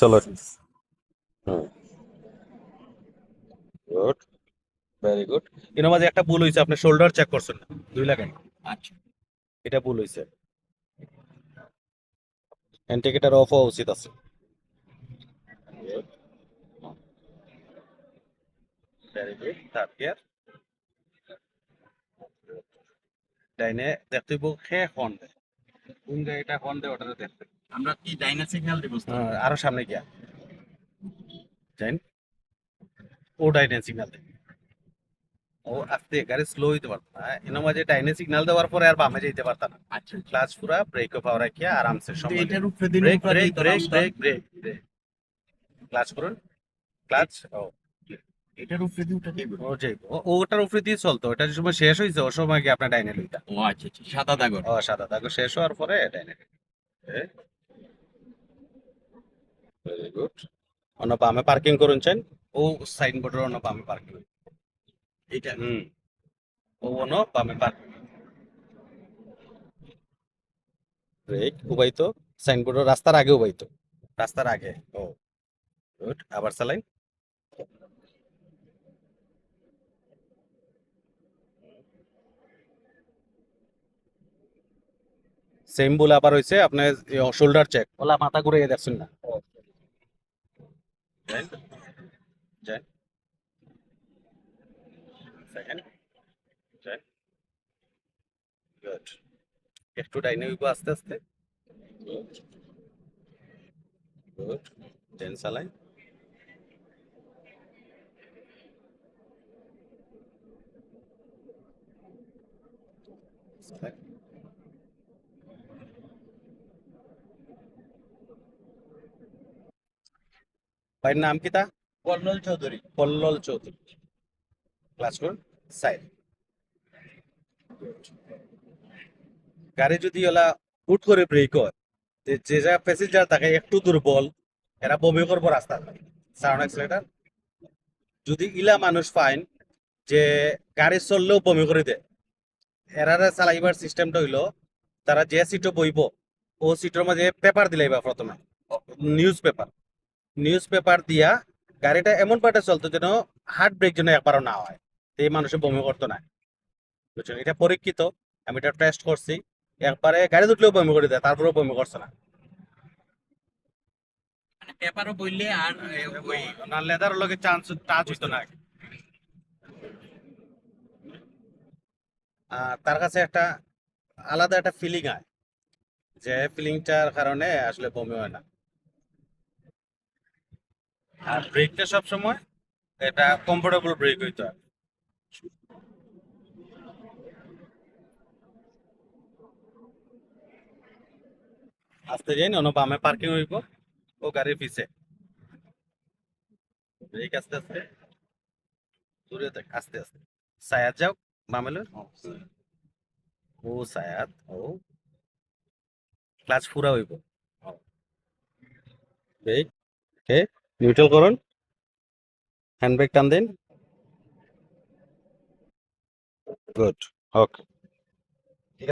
চলো। Good very good এর মাঝে একটা ভুল হয়েছে আপনি শোল্ডার চেক করছেন না। দুই লাগাই আচ্ছা। এটা ভুল হয়েছে ইন্ডিকেটর অফ হওয়া উচিত আছে। ভেরি গুড থার্ড গিয়ার ডাইনে দেখতে বউ খে খন দে কোন গাড়িটা খন দে ওটাতে দেখতে। আমরা কি ডাইনা সিগন্যাল দিব হ্যাঁ, আরও সামনে গিয়া। জাইন। ও ডাইনে সিগন্যাল দে। ও আস্তে গাড়ি স্লো হইতে পারতো না। এর মাঝে ডাইনে সিগন্যাল দেওয়ার পরে আর বামে যেতে পারত না। আচ্ছা ক্লাচ পুরা ব্রেক পাওয়া রাখিয়া আরামসে সময় এটার উপরে দিন brake brake brake brake clutch করুন। ক্লাচ ও। এটার উপরে দিয়ে উঠে দিব ও যে ওটার উপরে দিয়ে চলতো। ওটা যে সময় শেষ হয়েছে ও সময় গিয়ে আপনার ডাইনে লইতা। ও আচ্ছা আচ্ছা সাদা দাগর। ও সাদা দাগ শেষ হওয়ার পরে ডাইনে ভেরি গুড অন্য বামে পার্কিং করুন চান ও সাইনবোর্ডের অন্য বামে পার্কিং এটা হুম। ও অন্য বামে পার্কিং ব্রেক উবাইতো। সাইনবোর্ডের রাস্তার আগে উবাইতো। রাস্তার আগে ও। গুড আবার চালাইন সেম বলে আবার হয়েছে আপনার শোল্ডার চেক ওলা মাথা ঘুরে দেখছেন না। একটু ডাইনে উইবো আস্তে আস্তে। গুড চালাই। চালাই ভাইয়ের নাম কি তা? কর্নল চৌধুরী। পল্লল চৌধুরী। ক্লাস করুন সাইড গাড়ি যদি ওলা হুট করে ব্রেক হয় যে যা প্যাসেঞ্জার থাকে একটু দুর্বল এরা বমি করব রাস্তা সাউন্ড অ্যাক্সিলেটার যদি ইলা মানুষ পাইন যে গাড়ি চললেও বমি করে দেয় এরারে চালাইবার সিস্টেমটা হইল তারা যে সিটে বইব ও সিটের মাঝে পেপার দিলাইবা প্রথমে নিউজ পেপার নিউজ পেপার দিয়া গাড়িটা এমন পাটে চলতো যেন হার্ট ব্রেক যেন একবারও না হয়। তো এই মানুষে বমি করতো না। বুঝছেন? এটা পরীক্ষিত। আমি এটা টেস্ট করছি। একবারে গাড়ি উঠলেও বমি করে দেয় তারপরেও বমি করছে না। মানে পেপারও বললে আর ওই না লেদার লগে চান্স টাচ হইতো না। আর তার কাছে একটা আলাদা একটা ফিলিং হয় যে ফিলিংটার কারণে আসলে বমি হয় না। আর ব্রেকটা সব সময় এটা কমফোর্টেবল ব্রেক হইতো হয়। আস্তে যাই না বামে পার্কিং হইব ও গাড়ির পিছে। ব্রেক আস্তে আস্তে। দূরে থাক আস্তে আস্তে। সায়াদ যাও বামে লই। ও সায়াদ ও ক্লাচ পুরা হইব। ব্রেক ওকে নিউট্রাল করুন। হ্যান্ড ব্রেক টান দিন। Good okay